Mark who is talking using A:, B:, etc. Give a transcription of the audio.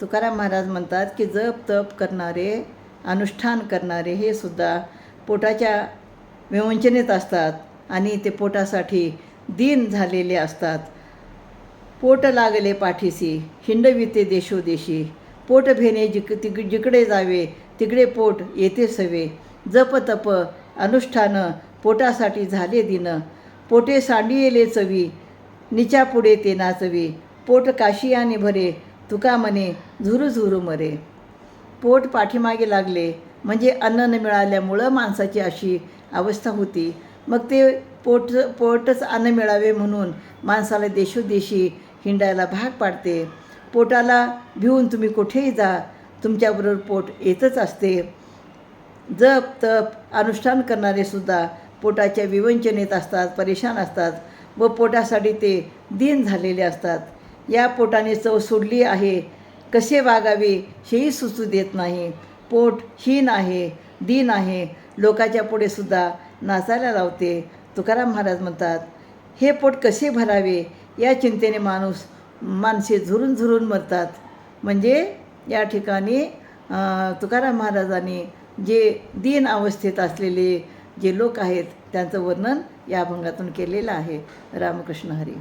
A: तुकाराम महाराज म्हणतात की जप तप करणारे अनुष्ठान करणारे हे सुद्धा पोटाच्या विवंचनेत असतात आणि ते पोटासाठी दीन झालेले असतात. पोट लागले पाठीसी हिंडविते देशोदेशी पोट भेने जिक तिक जिकडे जावे तिकडे पोट येते सवे. जप तप अनुष्ठान पोटासाठी झाले दिन. पोटे सांडियेले चवी निच्या पुढे ते नाचवी पोट काशियाने भरे तुका म्हणे झुरू झुरू मरे. पोट पाठीमागे लागले म्हणजे अन्न न मिळाल्यामुळं माणसाची अशी अवस्था होती. मग ते पोट पोटच अन्न मिळावे म्हणून माणसाला देशोदेशी हिंडायला भाग पाडते. पोटाला भिवून तुम्ही कुठेही जा तुमच्याबरोबर पोट येतच असते. जप तप अनुष्ठान करणारे सुद्धा पोटाच्या विवंचनेत असतात परेशान असतात व पोटासाठी ते दीन झालेले असतात. या पोटाने चव सोडली आहे. कसे वागावे हेही सुचू देत नाही. पोट हीन आहे दीन आहे. लोकाच्या पुढे सुद्धा नाचायला लावते. तुकाराम महाराज म्हणतात हे पोट कसे भरावे? या चिंतेने माणूस माणसे झुरून झुरून मरतात. म्हणजे या ठिकाणी तुकाराम महाराजांनी जे दीन अवस्थेत असलेले जे लोक आहेत त्यांचं वर्णन या अभंगातून केलेलं आहे. रामकृष्ण हरी.